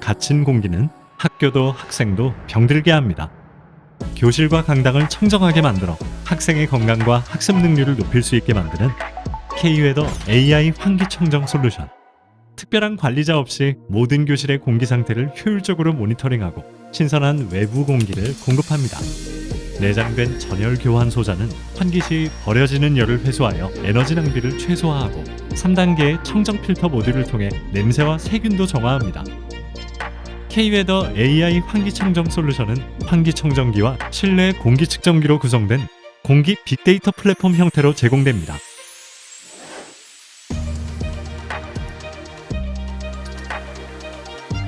갇힌 공기는 학교도 학생도 병들게 합니다. 교실과 강당을 청정하게 만들어 학생의 건강과 학습 능률을 높일 수 있게 만드는 K웨더 AI 환기 청정 솔루션. 특별한 관리자 없이 모든 교실의 공기 상태를 효율적으로 모니터링하고 신선한 외부 공기를 공급합니다. 내장된 전열 교환 소자는 환기 시 버려지는 열을 회수하여 에너지 낭비를 최소화하고 3단계의 청정 필터 모듈을 통해 냄새와 세균도 정화합니다. K웨더 AI 환기 청정 솔루션은 환기 청정기와 실내 공기 측정기로 구성된 공기 빅데이터 플랫폼 형태로 제공됩니다.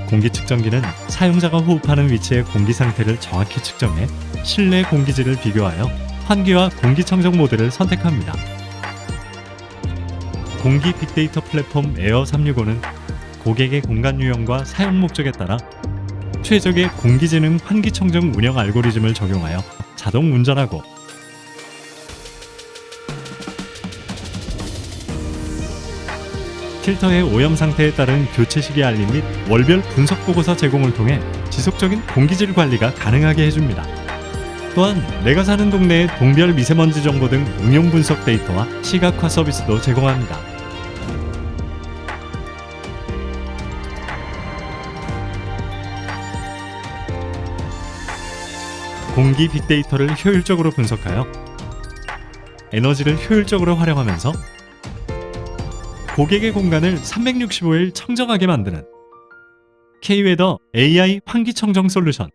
공기 측정기는 사용자가 호흡하는 위치의 공기 상태를 정확히 측정해 실내 공기질을 비교하여 환기와 공기 청정 모드를 선택합니다. 공기 빅데이터 플랫폼 에어 365는 고객의 공간 유형과 사용 목적에 따라 최적의 공기지능 환기청정 운영 알고리즘을 적용하여 자동 운전하고 필터의 오염 상태에 따른 교체 시기 알림 및 월별 분석 보고서 제공을 통해 지속적인 공기질 관리가 가능하게 해줍니다. 또한 내가 사는 동네의 동별 미세먼지 정보 등 응용 분석 데이터와 시각화 서비스도 제공합니다. 공기 빅데이터를 효율적으로 분석하여 에너지를 효율적으로 활용하면서 고객의 공간을 365일 청정하게 만드는 K웨더 AI 환기 청정 솔루션